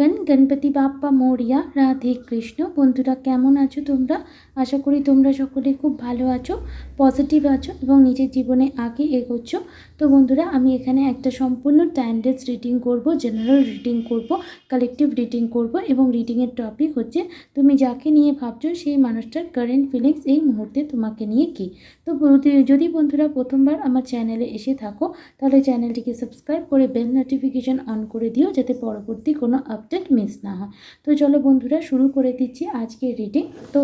Everyone, Ganpati Bappa, Morya, Radhe Krishna. বন্ধুরা, কেমন আছো তোমরা? আশা করি তোমরা সকলে খুব ভালো আছো পজিটিভ আছো এবং নিজের জীবনে আগে এগোচ্ছ। তো বন্ধুরা, আমি এখানে একটা সম্পূর্ণ ট্যান্ডেস রিডিং করব জেনারেল রিডিং করব কালেকটিভ রিডিং করব এবং রিডিংয়ের টপিক হচ্ছে, তুমি যাকে নিয়ে ভাবছ, সেই মানুষটার কারেন্ট ফিলিংস এই মুহূর্তে তোমাকে নিয়ে কী? তো যদি বন্ধুরা প্রথমবার আমার চ্যানেলে এসে থাকো, তাহলে চ্যানেলটিকে সাবস্ক্রাইব করে বেল নোটিফিকেশান অন করে দিও, যাতে পরবর্তী কোনো আপডেট মিস না হয়। তো চলো বন্ধুরা, শুরু করে দিচ্ছি আজকের রিডিং তো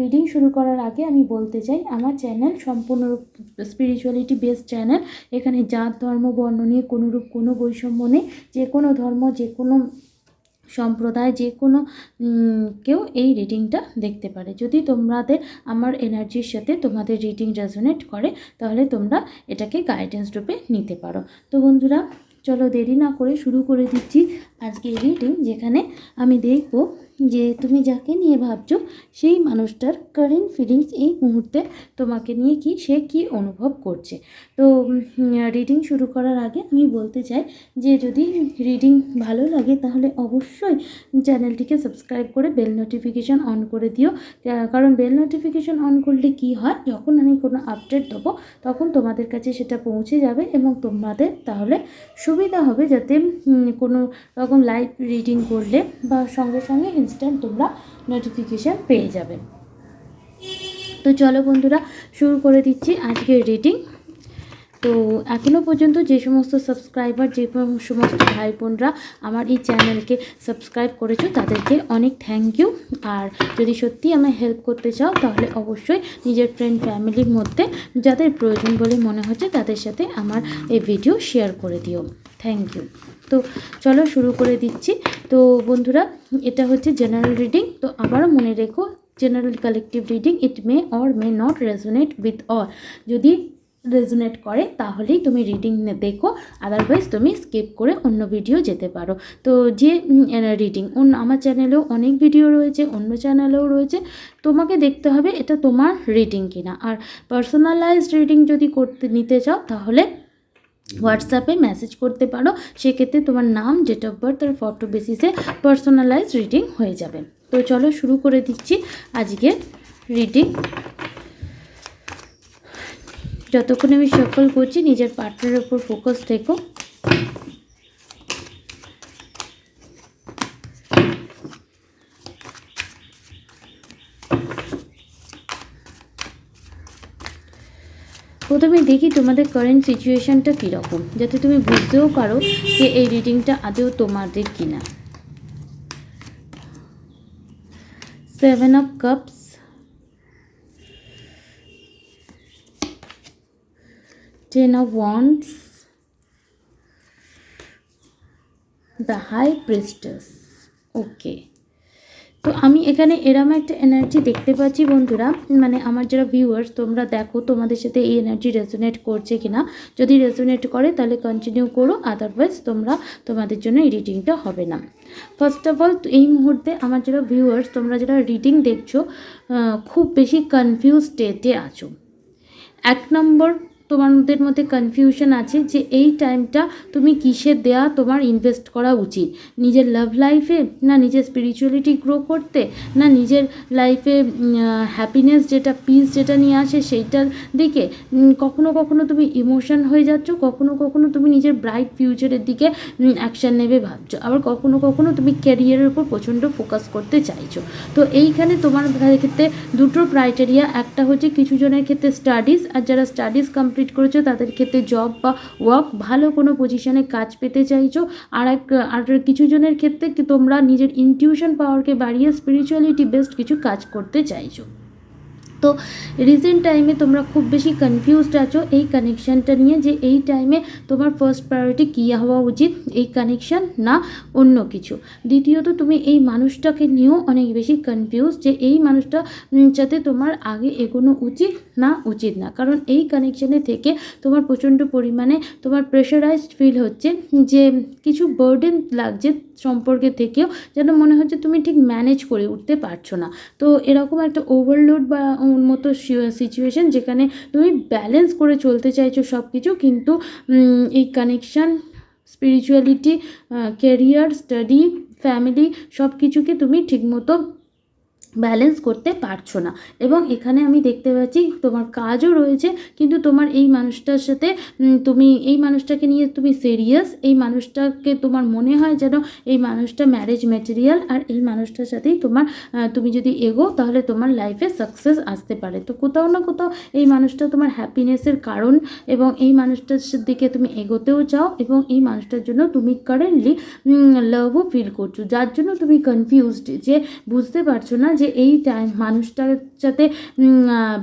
রিডিং শুরু করার আগে আমি বলতে চাই, আমার চ্যানেল সম্পূর্ণ স্পিরিচুয়ালিটি বেসড চ্যানেল এখানে জাত, ধর্ম, বর্ণ নিয়ে কোনোরূপ কোনো বৈষম্য নেই। যে কোনো ধর্ম, যে কোনো সম্প্রদায়, যে কোনো কেউ এই রিডিংটা দেখতে পারে। যদি তোমাদের আমার এনার্জির সাথে তোমাদের রিডিং রেজোনেট করে, তাহলে তোমরা এটাকে গাইডেন্স রূপে নিতে পারো। তো বন্ধুরা চলো দেরি না করে শুরু করে দিচ্ছি। আজকে রিডিং যেখানে আমি দেখব যে তুমি যাকে নিয়ে ভাবছ, সেই মানুষটার কারেন্ট ফিলিংস এই মুহূর্তে তোমাকে নিয়ে কি, সে কি অনুভব করছে? তো রিডিং শুরু করার আগে আমি বলতে চাই যে যদি রিডিং ভালো লাগে, তাহলে অবশ্যই চ্যানেলটিকে সাবস্ক্রাইব করে বেল নোটিফিকেশান অন করে দিও। কারণ বেল নোটিফিকেশান অন করলে কি হয়, যখন আমি কোনো আপডেট দেবো, তখন তোমাদের কাছে সেটা পৌঁছে যাবে এবং তোমাদের তাহলে সুবিধা হবে যাতে কোনো রকম লাইভ রিডিং করলে বা সঙ্গে সঙ্গে ইনস্ট্যান্ট তোমরা নোটিফিকেশান পেয়ে যাবে। তো চলো বন্ধুরা, শুরু করে দিচ্ছি আজকের রিডিং তো এখনও পর্যন্ত যে সমস্ত সাবস্ক্রাইবার যে সমস্ত ভাই বোনরা আমার এই চ্যানেলকে সাবস্ক্রাইব করেছ, তাদেরকে অনেক থ্যাংক ইউ আর যদি সত্যি আমায় হেল্প করতে চাও, তাহলে অবশ্যই নিজের ফ্রেন্ড ফ্যামিলির মধ্যে যাদের প্রয়োজন বলে মনে হচ্ছে, তাদের সাথে আমার এই ভিডিও শেয়ার করে দিও। থ্যাংক ইউ তো চলো শুরু করে দিচ্ছি। তো বন্ধুরা, এটা হচ্ছে জেনারেল রিডিং তো আবারও মনে রেখো general collective reading it may or may not resonate with or যদি রেজোনেট করে, তাহলেই তুমি রিডিং দেখো আদারওয়াইজ তুমি স্কিপ করে অন্য ভিডিও যেতে পারো। তো যে রিডিং অন্য আমার চ্যানেলেও অনেক ভিডিও রয়েছে, অন্য চ্যানেলেও রয়েছে। তোমাকে দেখতে হবে এটা তোমার রিডিং কিনা। আর পার্সোনালাইজড রিডিং যদি করতে, নিতে চাও, তাহলে হোয়াটসঅ্যাপে মেসেজ করতে পারো, সেক্ষেত্রে তোমার নাম ডেট অফ বার্থ আর ফটো বেসিসে পার্সোনালাইজ রিডিং হয়ে যাবে। তো চলো শুরু করে দিচ্ছি আজকে রিডিং যতক্ষণ আমি সফল করছি, নিজের পার্টনারের উপর ফোকাস থেকো। প্রথমে দেখি তোমাদের কারেন্ট সিচুয়েশানটা কীরকম, যাতে তুমি বুঝতেও পারো যে এই রিডিংটা আদৌ তোমাদের কিনা। Seven of cups ten of wands the high priestess okay তো আমি এখানে এরম একটা এনার্জি দেখতে পাচ্ছি বন্ধুরা। মানে আমার যারা ভিউয়ার্স তোমরা দেখো তোমাদের সাথে এই এনার্জি রেজোনেট করছে কিনা। যদি রেজোনেট করে, তাহলে কন্টিনিউ করো আদারওয়াইজ তোমরা তোমাদের জন্য এই রিডিংটা হবে না। ফার্স্ট অফ অল এই মুহূর্তে আমার যারা ভিউয়ার্স তোমরা যারা রিডিং দেখছ খুব বেশি কনফিউজ স্টেটে আছো। এক নম্বর তোমাদের মধ্যে কনফিউশন আছে যে এই টাইমটা তুমি কিসের দেয়া তোমার ইনভেস্ট করা উচিত? নিজের লাভ লাইফে না নিজের স্পিরিচুয়ালিটি গ্রো করতে? না নিজের লাইফে হ্যাপিনেস যেটা পিস যেটা নিয়ে আসে সেইটার দিকে? কখনো কখনো তুমি ইমোশন হয়ে যাচ্ছ, কখনো কখনো তুমি নিজের ব্রাইট ফিউচারের দিকে অ্যাকশান নেবে ভাবছ। আবার কখনো কখনো তুমি ক্যারিয়ারের উপর প্রচণ্ড ফোকাস করতে চাইছো। তো এইখানে তোমার ক্ষেত্রে দুটো ক্রাইটেরিয়া একটা হচ্ছে কিছু জনের ক্ষেত্রে স্টাডিজ আর যারা স্টাডিজ কমপ্লিট করেছ, তাদের ক্ষেত্রে জব বা ওয়ার্ক ভালো কোনো পজিশনে কাজ পেতে চাইছো। আর এক, আর কিছু জনের ক্ষেত্রে তোমরা নিজের ইনটিউশন পাওয়ারকে বাড়িয়ে স্পিরিচুয়ালিটি বেসড কিছু কাজ করতে চাইছো। তো রিসেন্ট টাইমে তোমরা খুব বেশি কনফিউজড আছো এই কানেকশানটা নিয়ে যে এই টাইমে তোমার ফার্স্ট প্রায়োরিটি কী হওয়া উচিত, এই কানেকশান না অন্য কিছু? দ্বিতীয়ত, তুমি এই মানুষটাকে নিয়েও অনেক বেশি কনফিউজ যে এই মানুষটা যাতে তোমার আগে এগোনো উচিত না উচিত না। কারণ এই কানেকশানে থেকে তোমার প্রচণ্ড পরিমাণে তোমার প্রেশারাইজড ফিল হচ্ছে যে কিছু বার্ডেন লাগছে সম্পর্কে থেকেও যেন মনে হচ্ছে তুমি ঠিক ম্যানেজ করে উঠতে পারছ না। তো এরকম একটা ওভারলোড বা মতো সিচুয়েশন যেখানে তুমি ব্যালেন্স করে চলতে চাইছো সব কিছু কিন্তু এই connection spirituality career study family সব কিছুকে তুমি ঠিকমতো ব্যালেন্স করতে পারছ না। এবং এখানে আমি দেখতে পাচ্ছি তোমার কাজও রয়েছে, কিন্তু তোমার এই মানুষটার সাথে তুমি এই মানুষটাকে নিয়ে তুমি সিরিয়াস এই মানুষটাকে তোমার মনে হয় যেন এই মানুষটা ম্যারেজ ম্যাটেরিয়াল আর এই মানুষটার সাথেই তোমার তুমি যদি এগো, তাহলে তোমার লাইফে সাকসেস আসতে পারে। তো কোথাও না কোথাও এই মানুষটা তোমার হ্যাপিনেসের কারণ এবং এই মানুষটার দিকে তুমি এগোতেও চাও এবং এই মানুষটার জন্য তুমি কারেন্টলি লাভও ফিল করছ। যার জন্য তুমি কনফিউজড যে বুঝতে পারছ না যে এই মানুষটার সাথে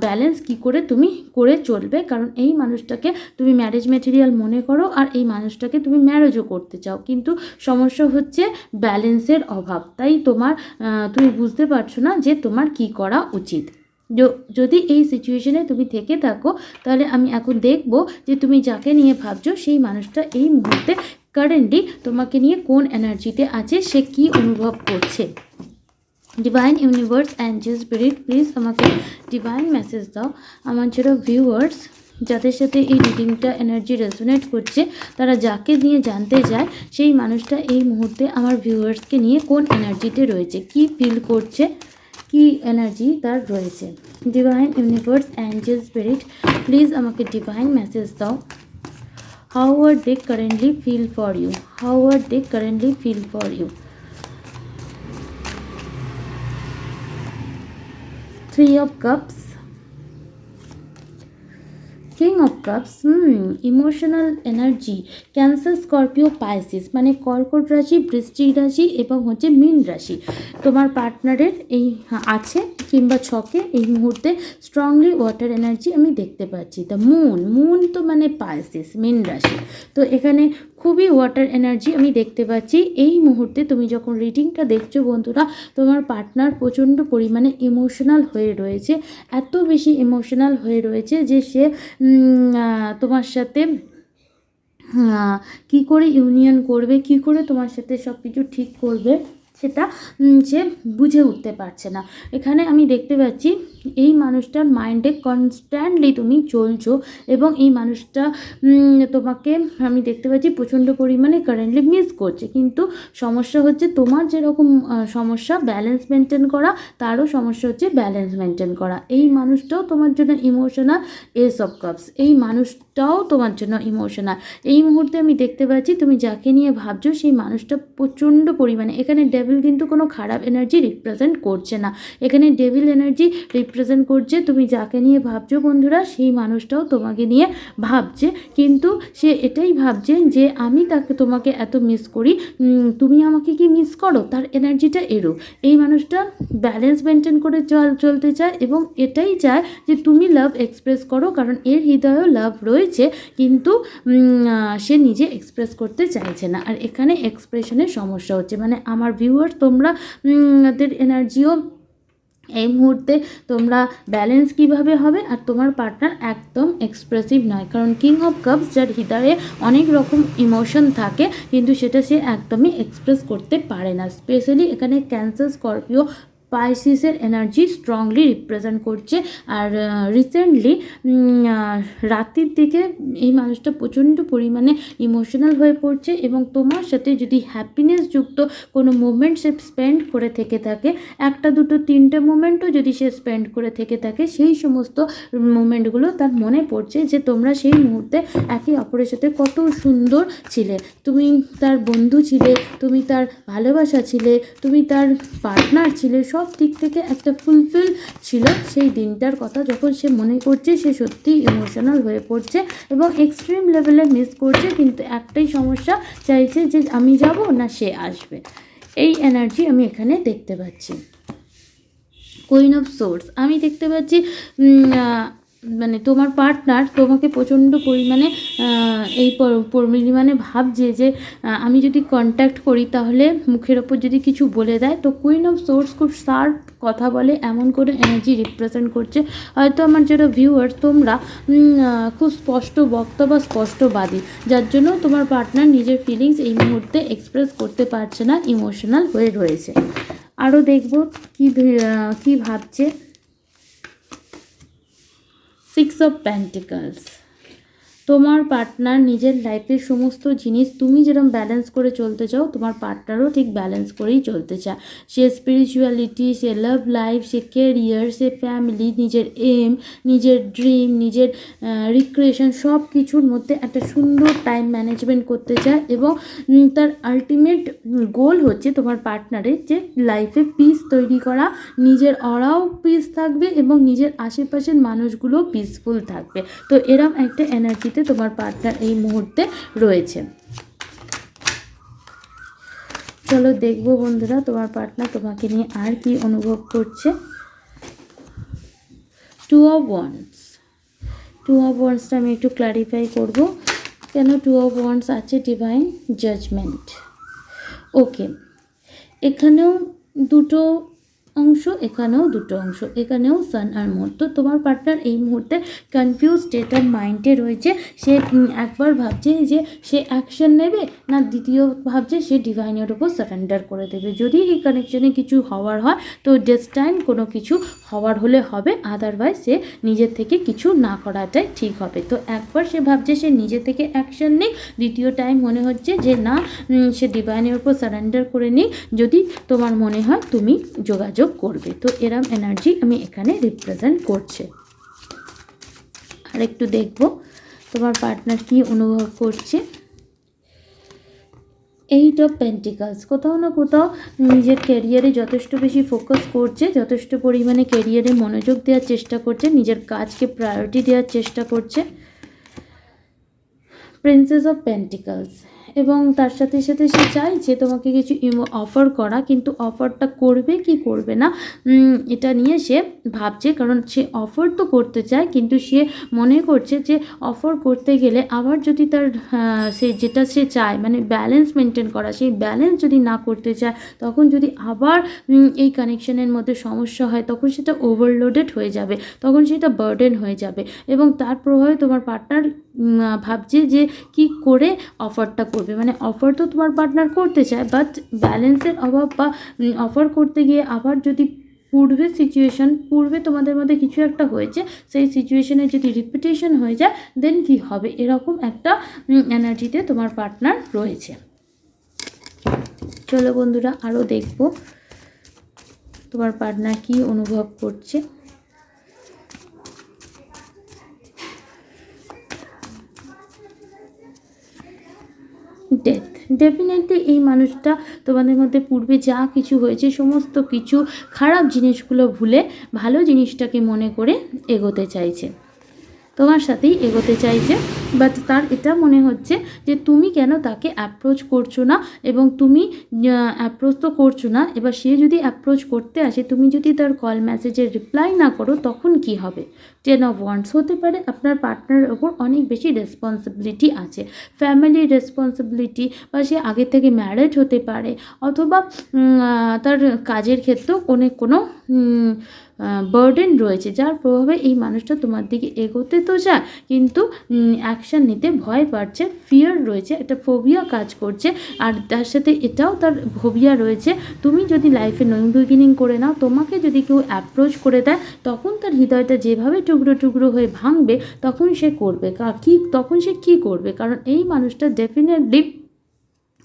ব্যালেন্স কি করে তুমি করে চলবে? কারণ এই মানুষটাকে তুমি ম্যারেজ ম্যাটেরিয়াল মনে করো আর এই মানুষটাকে তুমি ম্যারেজও করতে চাও। কিন্তু সমস্যা হচ্ছে ব্যালেন্সের অভাব। তাই তোমার তুমি বুঝতে পারছ না যে তোমার কি করা উচিত। যদি এই সিচুয়েশনে তুমি থেকে থাকো, তাহলে আমি এখন দেখব যে তুমি যাকে নিয়ে ভাবছ, সেই মানুষটা এই মুহূর্তে কারেন্টলি তোমাকে নিয়ে কোন এনার্জিতে আছে, সে কি অনুভব করছে। Divine universe angel spirit please আমাকে ডিভাইন মেসেজ দাও। আমার যারা ভিউয়ার্স যাদের সাথে এই রিডিংটা এনার্জি রেজোনেট করছে, তারা যাকে নিয়ে জানতে যায়, সেই মানুষটা এই মুহূর্তে আমার ভিউয়ার্সকে নিয়ে কোন এনার্জিতে রয়েছে, কি ফিল করছে, কি এনার্জি তার রয়েছে। Divine universe angel spirit please আমাকে ডিভাইন মেসেজ দাও। How are they currently feel for you how are they currently feel for you three of cups king of cups hmm emotional energy Cancer Scorpio Pisces মানে কর্কট রাশি বৃশ্চিক রাশি এবং হচ্ছে মীন রাশি। তোমার পার্টনারের এই হ্যাঁ, আছে কিংবা ছকে এই মুহূর্তে স্ট্রংলি ওয়াটার এনার্জি আমি দেখতে পাচ্ছি। দ্য মুন মুন তো মানে পাইসিস মীন রাশি। তো এখানে খুবই ওয়াটার এনার্জি আমি দেখতে পাচ্ছি। এই মুহূর্তে তুমি যখন রিডিংটা দেখছ বন্ধুরা, তোমার পার্টনার প্রচণ্ড পরিমাণে ইমোশনাল হয়ে রয়েছে। এত বেশি ইমোশনাল হয়ে রয়েছে যে সে তোমার সাথে কি করে ইউনিয়ন করবে, কি করে তোমার সাথে সব কিছু ঠিক করবে। সেটা সে বুঝে উঠতে পারছে না। এখানে আমি দেখতে পাচ্ছি, এই মানুষটার মাইন্ডে কনস্ট্যান্টলি তুমি চলছো এবং এই মানুষটা তোমাকে, আমি দেখতে পাচ্ছি প্রচণ্ড পরিমাণে কারেন্টলি মিস করছে। কিন্তু সমস্যা হচ্ছে তোমার যেরকম সমস্যা ব্যালেন্স মেনটেন করা, তারও সমস্যা হচ্ছে ব্যালেন্স মেনটেন করা। এই মানুষটাও তোমার জন্য ইমোশনাল এস অফ কাপস এই মানুষটাও তোমার জন্য ইমোশনাল এই মুহূর্তে আমি দেখতে পাচ্ছি, তুমি যাকে নিয়ে ভাবছ, সেই মানুষটা প্রচণ্ড পরিমাণে, এখানে ডেভিল কিন্তু কোনো খারাপ এনার্জি রিপ্রেজেন্ট করছে না। এখানে ডেভিল এনার্জি রিপ্রেজেন্ট করছে, তুমি যাকে নিয়ে ভাবছ বন্ধুরা, সেই মানুষটাও তোমাকে নিয়ে ভাবছে। কিন্তু সে এটাই ভাবছে যে, আমি তাকে তোমাকে এত মিস করি তুমি আমাকে কি মিস করো? তার এনার্জিটা এরো এই মানুষটা ব্যালেন্স মেনটেন করে চল, চলতে চায় এবং এটাই চায় যে, তুমি লাভ এক্সপ্রেস করো, কারণ এর হৃদয়েও লাভ রয়েছে। কিন্তু সে নিজে এক্সপ্রেস করতে চাইছে না। আর এখানে এক্সপ্রেশনের সমস্যা হচ্ছে। মানে আমার ভিউয়ার তোমরা এনার্জিও এই মুহূর্তে তোমরা ব্যালেন্স কীভাবে হবে? আর তোমার পার্টনার একদম এক্সপ্রেসিভ নয়। কারণ কিং অফ কাপস যার হৃদয়ে অনেক রকম ইমোশন থাকে, কিন্তু সেটা সে একদমই এক্সপ্রেস করতে পারে না। স্পেশালি এখানে ক্যান্সার স্করপিও পাইসিসের এনার্জি স্ট্রংলি রিপ্রেজেন্ট করছে। আর রিসেন্টলি রাতের দিকে এই মানুষটা প্রচণ্ড পরিমাণে ইমোশনাল হয়ে পড়ছে এবং তোমার সাথে যদি হ্যাপিনেস যুক্ত কোনো মুভমেন্ট সে স্পেন্ড করে থেকে থাকে, একটা, দুটো, তিনটে মুমেন্টও যদি সে স্পেন্ড করে থেকে থাকে, সেই সমস্ত মুমেন্টগুলো তার মনে পড়ছে যে তোমরা সেই মুহূর্তে একে অপরের সাথে কত সুন্দর ছিলে। তুমি তার বন্ধু ছিলে, তুমি তার ভালোবাসা ছিলে, তুমি তার পার্টনার ছিলে সব দিক থেকে একটা ফুলফিল ছিল সেই দিনটার কথা। যখন সে মনে করছে, সে সত্যি ইমোশনাল হয়ে পড়ছে এবং এক্সট্রিম লেভেলে মিস করছে, কিন্তু একটাই সমস্যা চাইছে যে আমি যাব না সে আসবে। এই এনার্জি আমি এখানে দেখতে পাচ্ছি। কুইন অফ সোর্স আমি দেখতে পাচ্ছি মানে তোমার পার্টনার তোমাকে প্রচণ্ড পরিমাণে এই পর- পরিমাণে ভাবছে যে আমি যদি কন্ট্যাক্ট করি তাহলে মুখের ওপর যদি কিছু বলে দেয়, তো কুইন অফ সোর্স খুব শার্প কথা বলে, এমন করে এনার্জি রিপ্রেজেন্ট করছে। হয়তো আমার যারা ভিউয়ার্স তোমরা খুব স্পষ্ট বক্তা বা স্পষ্টবাদী যার জন্য তোমার পার্টনার নিজের ফিলিংস এই মুহূর্তে এক্সপ্রেস করতে পারছে না ইমোশনাল হয়ে রয়েছে। আরও দেখব কি কি ভাবছে। Six of Pentacles. তোমার পার্টনার নিজের লাইফের সমস্ত জিনিস তুমি যেরকম ব্যালেন্স করে চলতে চাও, তোমার পার্টনারও ঠিক ব্যালেন্স করেই চলতে চায়। সে স্পিরিচুয়ালিটি সে লাভ লাইফ সে কেরিয়ার সে ফ্যামিলি নিজের এম নিজের ড্রিম নিজের রিক্রিয়েশন সব কিছুর মধ্যে একটা সুন্দর টাইম ম্যানেজমেন্ট করতে চায় এবং তার আলটিমেট গোল হচ্ছে তোমার পার্টনারের যে লাইফে পিস তৈরি করা। নিজের অরাও পিস থাকবে এবং নিজের আশেপাশের মানুষগুলোও পিসফুল থাকবে। তো এরম একটা এনার্জিতে তোমার পার্টনার এই মুহূর্তে রয়েছে। চলো দেখব বন্ধুরা, তোমার পার্টনার তোমাকে নিয়ে আর কি অনুভব করছে। Two of wands two of ওয়ান্সটা আমি একটু ক্লারিফাই করব। কেন টু অফ ওয়ান্স আছে ডিভাইন জাজমেন্ট ওকে এখানেও দুটো অংশ, এখানেও দুটো অংশ, এখানেও সান আর মুন তো তোমার পার্টনার এই মুহূর্তে কনফিউজ স্টেট অফ মাইন্ডে রয়েছে। সে একবার ভাবছে যে সে অ্যাকশন নেবে না দ্বিতীয় ভাবছে সে ডিভাইনের উপর সারেন্ডার করে দেবে। যদি এই কানেকশনে কিছু হওয়ার হয়, তো ডেস্টাইন কোনো কিছু হওয়ার হলে হবে আদারওয়াইজ সে নিজের থেকে কিছু না করাটাই ঠিক হবে। তো একবার সে ভাবছে সে নিজে থেকে অ্যাকশন নেই দ্বিতীয় টাইম মনে হচ্ছে যে না সে ডিভাইনের উপর সারেন্ডার করে নিই যদি তোমার মনে হয় তুমি যোগাযোগ করবে। তো এরম এনার্জি আমি এখানে রিপ্রেজেন্ট করছে। আর একটু দেখব তোমার পার্টনার কি অনুভব করছে। এইট অফ পেন্টিকালস কোথাও না কোথাও নিজের ক্যারিয়ারে যথেষ্ট বেশি ফোকাস করছে, যথেষ্ট পরিমাণে ক্যারিয়ারে মনোযোগ দেওয়ার চেষ্টা করছে, নিজের কাজকে প্রায়োরিটি দেওয়ার চেষ্টা করছে। প্রিন্সেস অফ পেন্টিকালস এবং তার সাথে সাথে সে চাইছে তোমাকে কিছু অফার করা, কিন্তু অফারটা করবে কি করবে না? এটা নিয়ে সে ভাবছে, কারণ সে অফার তো করতে চায়, কিন্তু সে মনে করছে যে অফার করতে গেলে আবার যদি তার সে যেটা সে চায় মানে ব্যালেন্স মেনটেন করা, সেই ব্যালেন্স যদি না করতে চায়, তখন যদি আবার এই কানেকশনের মধ্যে সমস্যা হয়, তখন সেটা ওভারলোডেড হয়ে যাবে, তখন সেটা বার্ডেন হয়ে যাবে। এবং তার প্রভাবে তোমার পার্টনার ভাবছে যে কি করে অফারটা করবে। মানে অফার তো তোমার পার্টনার করতে চায় বাট ব্যালেন্সের অভাব বা অফার করতে গিয়ে আবার যদি পূর্বের সিচুয়েশন পূর্বে তোমাদের মধ্যে কিছু একটা হয়েছে, সেই সিচুয়েশনে যদি রিপিটেশন হয়ে যায় দেন কি হবে? এরকম একটা এনার্জিতে তোমার পার্টনার রয়েছে। চলো বন্ধুরা আরও দেখব তোমার পার্টনার কি অনুভব করছে। ডেথ ডেফিনেটলি এই মানুষটা তোমাদের মধ্যে পূর্বে যা কিছু হয়েছে, সমস্ত কিছু খারাপ জিনিসগুলো ভুলে ভালো জিনিসটাকে মনে করে এগোতে চাইছে। তোমার সাথেই এগোতে চাইছে বাট তার এটা মনে হচ্ছে যে তুমি কেন তাকে অ্যাপ্রোচ করছ না এবং তুমি অ্যাপ্রোচ তো করছ না, এবার সে যদি অ্যাপ্রোচ করতে আসে, তুমি যদি তার কল মেসেজের রিপ্লাই না করো, তখন কি হবে? টেন অফ ওয়ান্স হতে পারে, আপনার পার্টনারের ওপর অনেক বেশি রেসপন্সিবিলিটি আছে। ফ্যামিলির রেসপন্সিবিলিটি বা সে আগে থেকে ম্যারেজ হতে পারে, অথবা তার কাজের ক্ষেত্রেও অনেক কোনো বার্ডেন রয়েছে, যার প্রভাবে এই মানুষটা তোমার দিকে এগোতে তো চায়, কিন্তু অ্যাকশান নিতে ভয় পাচ্ছে ফিয়ার রয়েছে, একটা ফোবিয়া কাজ করছে, আর তার সাথে এটাও তার ফোবিয়া রয়েছে। তুমি যদি লাইফে নিউ বিগিনিং করে নাও, তোমাকে যদি কেউ অ্যাপ্রোচ করে দেয়, তখন তার হৃদয়টা যেভাবে টুকরো টুকরো হয়ে ভাঙবে, তখন সে করবে। কি তখন সে কি করবে? কারণ এই মানুষটা ডেফিনেটলি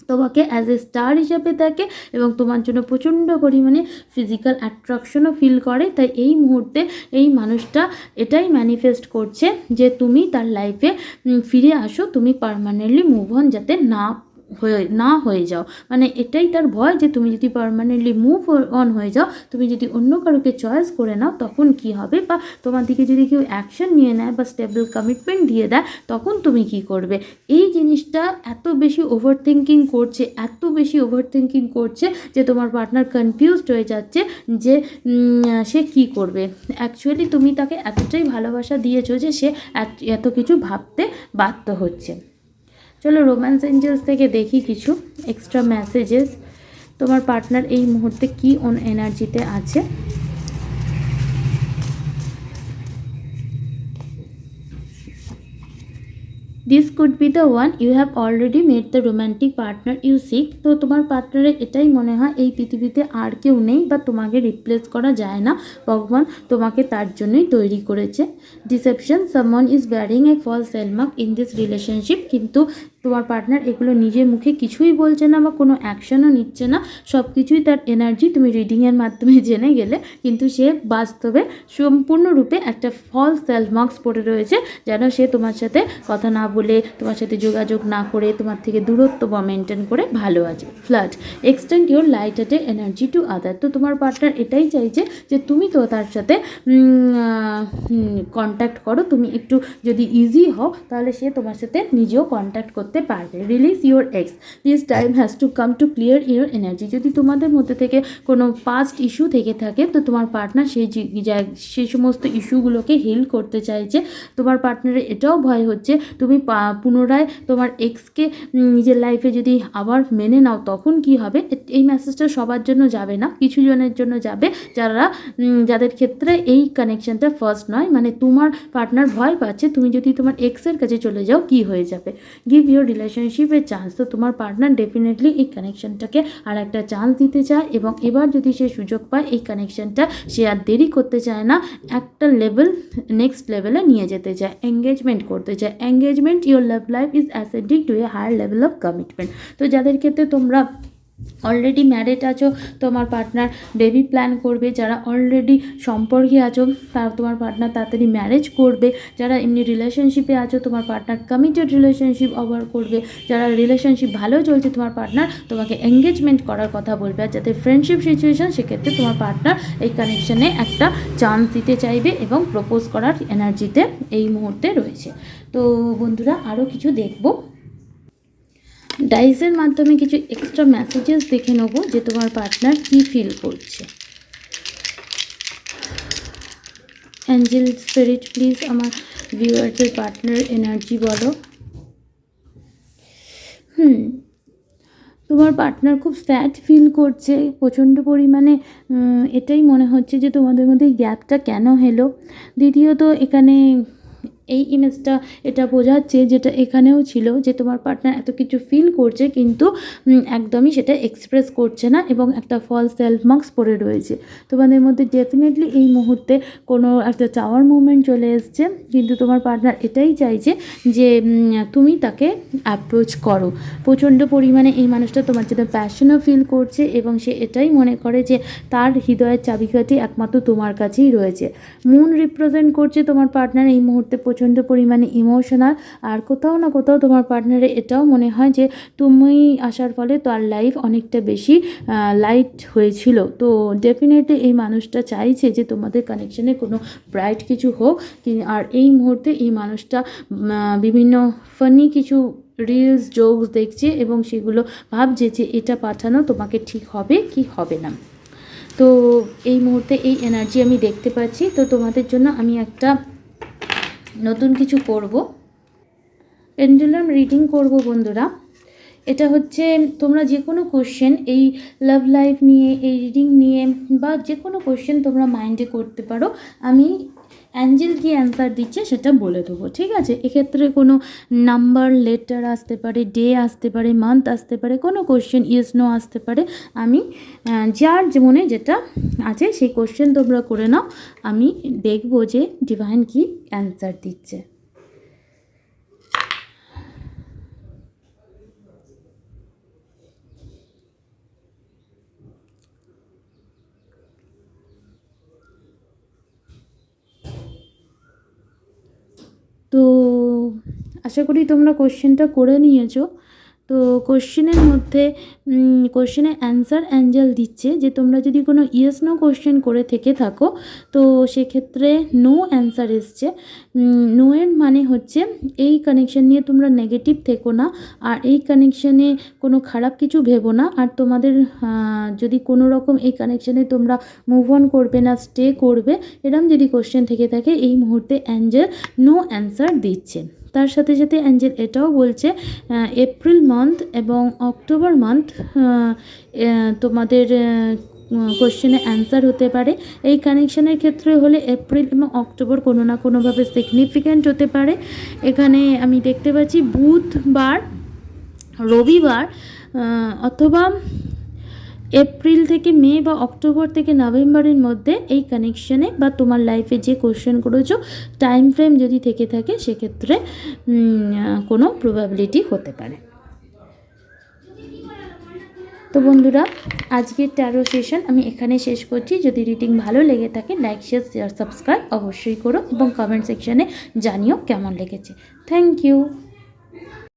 তোমাকে অ্যাজ এ স্টার হিসাবে দেখে এবং তোমার জন্য প্রচণ্ড পরিমাণে ফিজিক্যাল অ্যাট্রাকশনও ফিল করে। তাই এই মুহূর্তে এই মানুষটা এটাই ম্যানিফেস্ট করছে যে তুমি তার লাইফে ফিরে আসো, তুমি পারমানেন্টলি মুভ অন যাতে না হয়ে, না হয়ে যাও। মানে এটাই তার ভয় যে তুমি যদি পারমানেন্টলি মুভ অন হয়ে যাও, তুমি যদি অন্য কারোকে চয়েস করে নাও, তখন কি হবে? বা তোমার দিকে যদি কেউ অ্যাকশন নিয়ে নেয় বা স্টেবল কমিটমেন্ট দিয়ে দেয়, তখন তুমি কি করবে? এই জিনিসটা এত বেশি ওভার থিঙ্কিং করছে, এত বেশি ওভার থিঙ্কিং করছে যে তোমার পার্টনার কনফিউজড হয়ে যাচ্ছে যে সে কি করবে? অ্যাকচুয়ালি তুমি তাকে এতটাই ভালোবাসা দিয়েছ যে সে এত- কিছু ভাবতে বাধ্য হচ্ছে। চলো রোম্যান্স এঞ্জেলস থেকে দেখি কিছু এক্সট্রা মেসেজেস তোমার পার্টনার এই মুহূর্তে কি অন এনার্জিতে আছে? This could be the one you have already made the romantic partner you seek তো তোমার পার্টনারের এটাই মনে হয়, এই পৃথিবীতে আর কেউ নেই বা তোমাকে রিপ্লেস করা যায় না। ভগবান তোমাকে তার জন্যই তৈরি করেছে। Deception someone is bearing a false seal mark in this relationship কিন্তু তোমার পার্টনার এগুলো নিজের মুখে কিছুই বলছে না বা কোনো অ্যাকশনও নিচ্ছে না। সব কিছুই তার এনার্জি তুমি রিডিংয়ের মাধ্যমে জেনে গেলে। কিন্তু সে বাস্তবে সম্পূর্ণরূপে একটা ফলস সেলফ মার্কস পড়ে রয়েছে, যেন সে তোমার সাথে কথা না বলে, তোমার সাথে যোগাযোগ না করে, তোমার থেকে দূরত্ব বা মেনটেন করে ভালো আছে। Flood extend your light at energy to other তো তোমার পার্টনার এটাই চাইছে যে তুমি তো তার সাথে কন্ট্যাক্ট করো। তুমি একটু যদি ইজি হও, তাহলে সে তোমার সাথে নিজেও কন্ট্যাক্ট করতে পারবে। Release your ex this time has to come to clear your energy যদি তোমাদের মধ্যে থেকে কোনো পাস্ট ইস্যু থেকে থাকে, তো তোমার পার্টনার সেই সেই সমস্ত ইস্যুগুলোকে হিল করতে চাইছে। তোমার পার্টনারের এটাও ভয় হচ্ছে। তুমি পুনরায় তোমার এক্সকে নিজের লাইফে যদি আবার মেনে নাও, তখন কি হবে? এই মেসেজটা সবার জন্য যাবে না। কিছু জনের জন্য যাবে। যারা যাদের ক্ষেত্রে এই কানেকশনটা ফার্স্ট নয় মানে তোমার পার্টনার ভয় পাচ্ছে। তুমি যদি তোমার এক্সের কাছে চলে যাও, কি হয়ে যাবে? গিভ ইউর রিলেশনশিপে চান্স তো তোমার পার্টনার ডেফিনেটলি এই কানেকশনটাকে আর একটা চান্স দিতে চায় এবং এবার যদি সে সুযোগ পায়, এই কানেকশনটা সে আর দেরি করতে চায় না, একটা লেভেল নেক্সট লেভেলে নিয়ে যেতে চায় এঙ্গেজমেন্ট করতে চায়। Engagement your love life is ascending to a higher level of commitment তো যাদের ক্ষেত্রে তোমরা অলরেডি ম্যারেড আছো, তোমার পার্টনার বেবি প্ল্যান করবে, যারা অলরেডি সম্পর্কে আছো তার তোমার পার্টনার তাড়াতাড়ি ম্যারেজ করবে, যারা এমনি রিলেশনশিপে আছো, তোমার পার্টনার কমিটেড রিলেশনশিপ ওভার করবে, যারা রিলেশনশিপ ভালো চলছে, তোমার পার্টনার তোমাকে এঙ্গেজমেন্ট করার কথা বলবে, আর যাতে ফ্রেন্ডশিপ সিচুয়েশান সেক্ষেত্রে তোমার পার্টনার এই কানেকশানে একটা চান্স দিতে চাইবে এবং প্রপোজ করার এনার্জিতে এই মুহূর্তে রয়েছে। তো বন্ধুরা আরও কিছু দেখব। ডাইসের মাধ্যমে কিছু এক্সট্রা মেসেজেস দেখে নেব যে তোমার পার্টনার কী ফিল করছে। অ্যাঞ্জেল স্পিরিট প্লিজ আমার ভিউয়ার্সের পার্টনার এনার্জি বলো। হুম, তোমার পার্টনার খুব স্যাড ফিল করছে, প্রচণ্ড পরিমাণে এটাই মনে হচ্ছে যে তোমাদের মধ্যে গ্যাপটা কেন হলো দ্বিতীয়ত, এখানে এই ইমেজটা এটা বোঝাচ্ছে যেটা এখানেও ছিল যে তোমার পার্টনার এত কিছু ফিল করছে কিন্তু একদমই সেটা এক্সপ্রেস করছে না এবং একটা ফল সেলফ মার্কস পরে রয়েছে। তোমাদের মধ্যে ডেফিনেটলি এই মুহূর্তে কোনো একটা চাওয়ার মুভমেন্ট চলে এসছে, কিন্তু তোমার পার্টনার এটাই চাইছে যে তুমি তাকে অ্যাপ্রোচ করো। প্রচণ্ড পরিমাণে এই মানুষটা তোমার জন্য প্যাশনও ফিল করছে এবং সে এটাই মনে করে যে তার হৃদয়ের চাবিকাঠি একমাত্র তোমার কাছেই রয়েছে। মুন রিপ্রেজেন্ট করছে তোমার পার্টনার এই মুহূর্তে প্রচণ্ড পরিমাণে ইমোশনাল আর কোথাও না কোথাও তোমার পার্টনারে এটাও মনে হয় যে তুমি আসার ফলে তার লাইফ অনেকটা বেশি লাইট হয়েছিল। তো ডেফিনেটলি এই মানুষটা চাইছে যে তোমাদের কানেকশানে কোনো ব্রাইট কিছু হোক আর এই মুহূর্তে এই মানুষটা বিভিন্ন ফানি কিছু রিলস জোকস দেখছে এবং সেগুলো ভাবছে যে এটা পাঠানো তোমাকে ঠিক হবে কি হবে না। তো এই মুহূর্তে এই এনার্জি আমি দেখতে পাচ্ছি। তো তোমাদের জন্য আমি একটা নতুন কিছু করব। পেন্ডুলাম রিডিং করব বন্ধুরা। এটা হচ্ছে তোমরা যে কোনো কোশ্চেন এই লাভ লাইফ নিয়ে, এই রিডিং নিয়ে বা যে কোনো কোশ্চেন তোমরা মাইন্ডে করতে পারো। আমি অ্যাঞ্জেল কি অ্যান্সার দিচ্ছে সেটা বলে দেবো, ঠিক আছে? এক্ষেত্রে কোনো নাম্বার, লেটার আসতে পারে, ডে আসতে পারে, মান্থ আসতে পারে, কোনো কোশ্চেন, ইয়েস, নো আসতে পারে। আমি যার জীবনে যেটা আছে সেই কোশ্চেন তোমরা করে নাও। আমি দেখব যে ডিভাইন কি অ্যান্সার দিচ্ছে। তো আশা করি তোমরা কোশ্চেনটা করে নিয়েছো। তো কোশ্চেনের মধ্যে কোশ্চেনের অ্যান্সার অ্যাঞ্জেল দিচ্ছে যে তোমরা যদি কোনো ইয়েস নো কোশ্চেন করে থেকে থাকো, তো সেক্ষেত্রে নো অ্যান্সার এসছে। নো এর মানে হচ্ছে এই কানেকশন নিয়ে তোমরা নেগেটিভ থেকো না, আর এই কানেকশানে কোনো খারাপ কিছু ভেবো না, আর তোমাদের যদি কোনো রকম এই কানেকশানে তোমরা মুভ অন করবে না স্টে করবে, এরম যদি কোশ্চেন থেকে থাকে, এই মুহূর্তে অ্যাঞ্জেল নো অ্যান্সার দিচ্ছে। তার সাথে সাথে অ্যাঞ্জেল এটাও বলছে এপ্রিল মান্থ এবং অক্টোবর মান্থ তোমাদের কোশ্চেনে অ্যান্সার হতে পারে। এই কানেকশনের ক্ষেত্রে হলে এপ্রিল এবং অক্টোবর কোনো না কোনোভাবে সিগনিফিক্যান্ট হতে পারে। এখানে আমি দেখতে পাচ্ছি, বুধবার, রবিবার অথবা এপ্রিল থেকে মে বা অক্টোবর থেকে নভেম্বরের মধ্যে এই কানেকশানে বা তোমার লাইফে যে কোশ্চেন করেছ টাইম ফ্রেম যদি থেকে থাকে, সেক্ষেত্রে কোনো প্রবাবিলিটি হতে পারে। তো বন্ধুরা, আজকের ট্যারো সেশন আমি এখানে শেষ করছি। যদি রিডিং ভালো লেগে থাকে লাইক শেয়ার শেয়ার সাবস্ক্রাইব অবশ্যই করো এবং কমেন্ট সেকশানে জানিও কেমন লেগেছে। Thank you